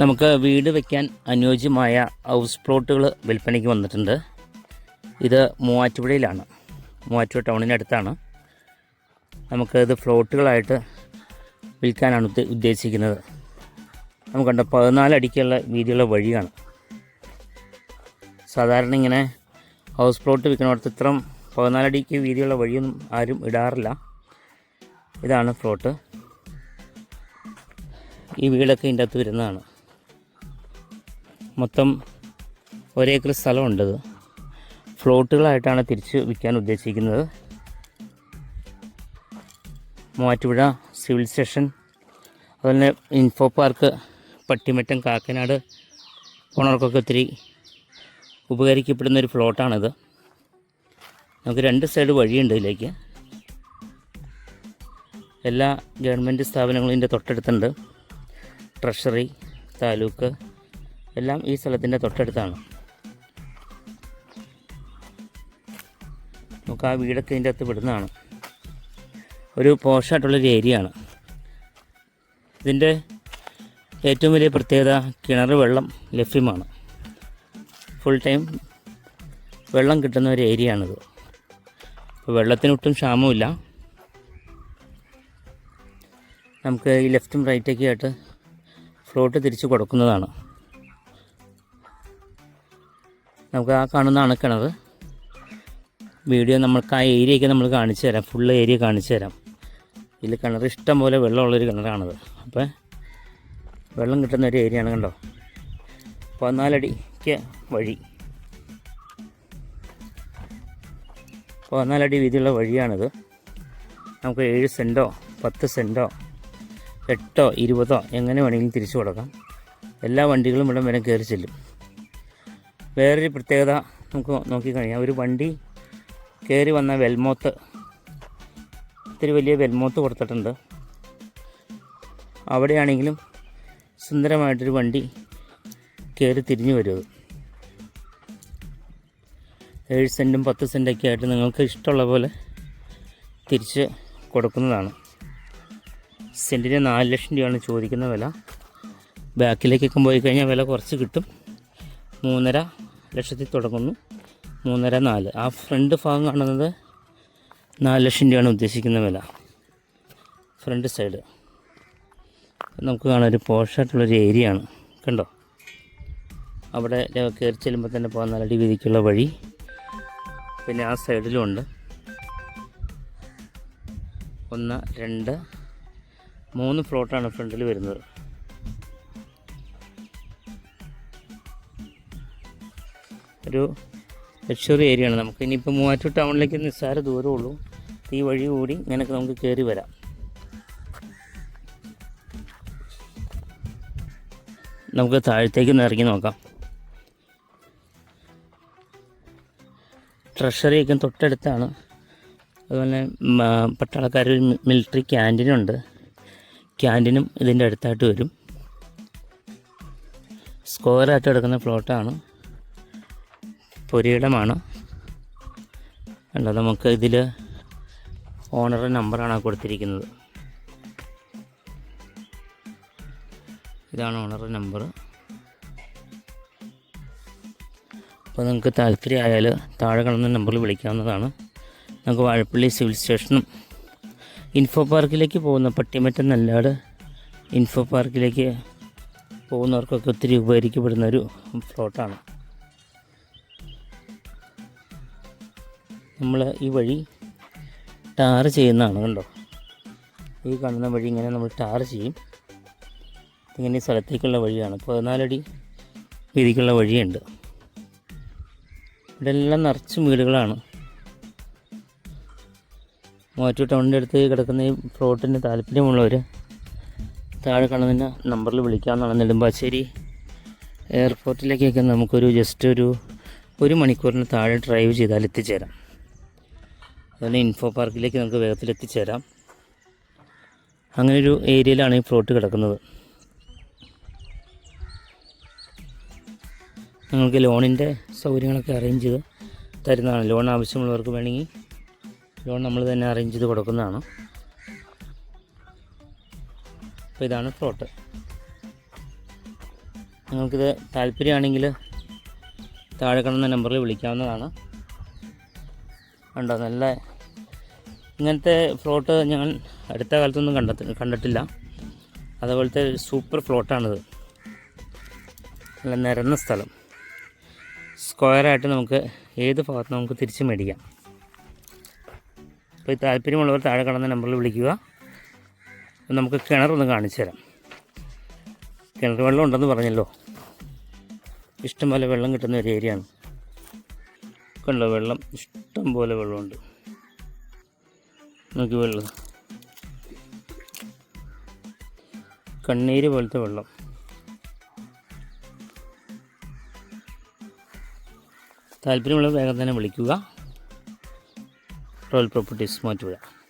നമുക്ക് വീട് വയ്ക്കാൻ അനുയോജ്യമായ ഹൗസ് പ്ലോട്ടുകൾ വിൽപ്പനയ്ക്ക് വന്നിട്ടുണ്ട്. ഇത് മൂവാറ്റുപുഴയിലാണ്. മൂവാറ്റുപുഴ ടൗണിനടുത്താണ്. നമുക്ക് ഇത് ഫ്ലോട്ടുകളായിട്ട് വിൽക്കാനാണ് ഉദ്ദ- ഉദ്ദേശിക്കുന്നത്. നമുക്ക് കണ്ട പതിനാല് അടിക്കുള്ള വീതിയുള്ള വഴിയാണ്. സാധാരണ ഇങ്ങനെ ഹൗസ് പ്ലോട്ട് വിൽക്കണോടത്ത് ഇത്രയും പതിനാലടിക്ക് വീതിയുള്ള വഴിയൊന്നും ആരും ഇടാറില്ല. ഇതാണ് ഫ്ലോട്ട് ഈ വീടൊക്കെ ഇതിന്റെ അകത്ത് വരുന്നതാണ്. മൊത്തം ഒരേക്കർ സ്ഥലമുണ്ട് ഇത്. ഫ്ലോട്ടുകളായിട്ടാണ് തിരിച്ച് വിൽക്കാൻ ഉദ്ദേശിക്കുന്നത്. മൂവാറ്റുപുഴ സിവിൽ സ്റ്റേഷൻ അതുപോലെ ഇൻഫോ പാർക്ക് പട്ടിമറ്റം കാക്കനാട് പോണവർക്കൊക്കെ ഒത്തിരി ഉപകരിക്കപ്പെടുന്ന ഒരു ഫ്ലോട്ടാണിത്. നമുക്ക് രണ്ട് സൈഡ് വഴിയുണ്ട് ഇതിലേക്ക്. എല്ലാ ഗവൺമെന്റ് സ്ഥാപനങ്ങളും ഇതിന്റെ തൊട്ടടുത്തുണ്ട്. ട്രഷറി താലൂക്ക് എല്ലാം ഈ സ്ഥലത്തിന്റെ തൊട്ടടുത്താണ്. നമുക്ക് ആ വീടൊക്കെ ഇതിന്റെ അകത്ത് വിടുന്നതാണ് ഒരു പോഷായിട്ടുള്ളൊരു ഏരിയ ആണ് ഇതിന്റെ ഏറ്റവും വലിയ പ്രത്യേകത കിണർ വെള്ളം ലഭ്യമാണ്. ഫുൾ ടൈം വെള്ളം കിട്ടുന്ന ഒരു ഏരിയ ആണിത് അപ്പോൾ വെള്ളത്തിനൊട്ടും ക്ഷാമമില്ല നമുക്ക് ഈ ലെഫ്റ്റും റൈറ്റൊക്കെ ആയിട്ട് ഫ്ലോട്ട് തിരിച്ച് കൊടുക്കുന്നതാണ്. നമുക്ക് ആ കാണുന്നതാണ് കിണർ വീഡിയോ നമ്മൾക്ക് ആ ഏരിയയൊക്കെ നമ്മൾ കാണിച്ചു തരാം. ഫുൾ ഏരിയ കാണിച്ചു തരാം. ഇതിൽ കിണർ ഇഷ്ടം പോലെ വെള്ളമുള്ളൊരു കിണറാണത്. അപ്പോൾ വെള്ളം കിട്ടുന്ന ഒരു ഏരിയ ആണ് കണ്ടോ? പതിനാലടിക്ക് വഴി. പതിനാലടി വീതിയുള്ള വഴിയാണിത്. നമുക്ക് ഏഴ് സെന്റോ പത്ത് സെന്റോ എട്ടോ ഇരുപതോ എങ്ങനെ വേണമെങ്കിലും തിരിച്ചു കൊടുക്കാം. എല്ലാ വണ്ടികളും ഇവിടെ വരെ കയറി ചെല്ലും. വേറൊരു പ്രത്യേകത നമുക്ക് നോക്കിക്കഴിഞ്ഞാൽ ഒരു വണ്ടി കയറി വന്ന വെൽമോത്ത്. ഇത്തിരി വലിയ വെൽമോത്ത് കൊടുത്തിട്ടുണ്ട്. അവിടെയാണെങ്കിലും സുന്ദരമായിട്ടൊരു വണ്ടി കയറി തിരിഞ്ഞു വരുന്നത്. ഏഴ് സെന്റും പത്ത് സെന്റൊക്കെ ആയിട്ട് നിങ്ങൾക്ക് ഇഷ്ടമുള്ള പോലെ തിരിച്ച് കൊടുക്കുന്നതാണ്. സെന്റിന് നാല് ലക്ഷം രൂപയാണ് ചോദിക്കുന്ന വില. ബാക്കിലേക്കൊക്കെ പോയി കഴിഞ്ഞാൽ വില കുറച്ച് കിട്ടും. മൂന്നര ലക്ഷത്തിൽ തുടങ്ങുന്നു. മൂന്നര നാല്. ആ ഫ്രണ്ട് ഭാഗം കാണുന്നത് നാല് ലക്ഷം രൂപയാണ് ഉദ്ദേശിക്കുന്ന വില. ഫ്രണ്ട് സൈഡ് നമുക്ക് കാണാൻ ഒരു പോഷായിട്ടുള്ളൊരു ഏരിയ ആണ്. കണ്ടോ? അവിടെ കയറി ചെല്ലുമ്പോൾ തന്നെ പോകാൻ നല്ല വീതിക്കുള്ള വഴി പിന്നെ ആ സൈഡിലും ഉണ്ട്. ഒന്ന് രണ്ട് മൂന്ന് ഫ്ലോട്ടാണ് ഫ്രണ്ടിൽ വരുന്നത്. ഒരു ലക്ഷറി ആണ് നമുക്ക്. ഇനിയിപ്പോൾ മൂവാറ്റു ടൗണിലേക്ക് നിസ്സാര ദൂരമേ ഉള്ളൂ. ഈ വഴി കൂടി ഇങ്ങനെയൊക്കെ നമുക്ക് കയറി വരാം. നമുക്ക് താഴത്തേക്ക് ഇറങ്ങി നോക്കാം. ട്രഷറിയൊക്കെ തൊട്ടടുത്താണ്. അതുപോലെ പട്ടാളക്കാർ മിലിറ്ററി ക്യാന്റീനുണ്ട് ക്യാന്റീനും ഇതിന്റെ അടുത്തായിട്ട് വരും. സ്ക്വയറായിട്ട് എടുക്കുന്ന പ്ലോട്ടാണ്. പുരയിടമാണ്. അല്ല നമുക്ക് ഇതിൽ ഓണറുടെ നമ്പറാണ് കൊടുത്തിരിക്കുന്നത്. ഇതാണ് ഓണറുടെ നമ്പർ അപ്പോൾ നിങ്ങൾക്ക് താല്പര്യമായാൽ താഴെ കാണുന്ന നമ്പറിൽ വിളിക്കാവുന്നതാണ്. നമുക്ക് വാഴപ്പള്ളി സിവിൽ സ്റ്റേഷനും ഇൻഫോ പാർക്കിലേക്ക് പോകുന്ന പട്ടിമറ്റം നല്ലാട് ഇൻഫോ പാർക്കിലേക്ക് പോകുന്നവർക്കൊക്കെ ഒത്തിരി ഉപകരിക്കപ്പെടുന്ന ഒരു ഫ്ലോട്ടാണ് നമ്മൾ ഈ വഴി ടാർ ചെയ്യുന്നതാണ് കണ്ടോ? ഈ കാണുന്ന വഴി ഇങ്ങനെ നമ്മൾ ടാർ ചെയ്യും. ഇങ്ങനെ സ്ഥലത്തേക്കുള്ള വഴിയാണ്. പതിനാലടി വീതിക്കുള്ള വഴിയുണ്ട്. ഇവിടെ എല്ലാം നിറച്ചും വീടുകളാണ്. മൂവാറ്റൂർ ടൗണിന്റെ അടുത്ത് കിടക്കുന്ന ഈ പ്ലോട്ടിന് താല്പര്യമുള്ളവർ താഴെ കാണുന്നതിന്റെ നമ്പറിൽ വിളിക്കാമെന്നാണ് നെടുമ്പാശ്ശേരി എയർപോർട്ടിലേക്കൊക്കെ നമുക്കൊരു ജസ്റ്റ് ഒരു ഒരു മണിക്കൂറിന് താഴെ ഡ്രൈവ് ചെയ്താൽ എത്തിച്ചേരാം. അതുപോലെ ഇൻഫോ പാർക്കിലേക്ക് നമുക്ക് വേഗത്തിൽ എത്തിച്ചേരാം അങ്ങനെ ഒരു ഏരിയയിലാണ് ഈ പ്ലോട്ട് കിടക്കുന്നത്. നിങ്ങൾക്ക് ലോണിന്റെ സൗകര്യങ്ങളൊക്കെ അറേഞ്ച് ചെയ്ത് തരുന്നതാണ്. ലോൺ ആവശ്യമുള്ളവർക്ക് വേണമെങ്കിൽ ലോൺ നമ്മൾ തന്നെ അറേഞ്ച് ചെയ്ത് കൊടുക്കുന്നതാണ്. അപ്പോൾ ഇതാണ് ഫ്ലോട്ട് നിങ്ങൾക്കിത് താല്പര്യമാണെങ്കിൽ താഴെ കാണുന്ന നമ്പറിൽ വിളിക്കാവുന്നതാണ്. ഉണ്ടോ നല്ല ഇങ്ങനത്തെ ഫ്ലോട്ട് ഞങ്ങൾ അടുത്ത കാലത്തൊന്നും കണ്ടെത്തി കണ്ടിട്ടില്ല. അതുപോലത്തെ സൂപ്പർ ഫ്ലോട്ടാണിത് നല്ല നിരന്ന സ്ഥലം. സ്ക്വയറായിട്ട് നമുക്ക് ഏത് ഭാഗത്ത് നമുക്ക് തിരിച്ച് മേടിക്കാം. അപ്പോൾ ഈ താല്പര്യമുള്ളവർ താഴെ കാണുന്ന നമ്പറിൽ വിളിക്കുക. നമുക്ക് കിണറൊന്ന് കാണിച്ചു തരാം. കിണർ വെള്ളം ഉണ്ടെന്ന് പറഞ്ഞല്ലോ. ഇഷ്ടംപോലെ വെള്ളം കിട്ടുന്ന ഒരു ഏരിയയാണ് കണ്ടോ വെള്ളം ഇഷ്ടം പോലെ വെള്ളമുണ്ട്. നോക്കി വെള്ളം. കണ്ണീര് പോലത്തെ വെള്ളം. താല്പര്യമുള്ള വേഗം തന്നെ വിളിക്കുക. റോയൽ പ്രോപ്പർട്ടീസ് മാറ്റുക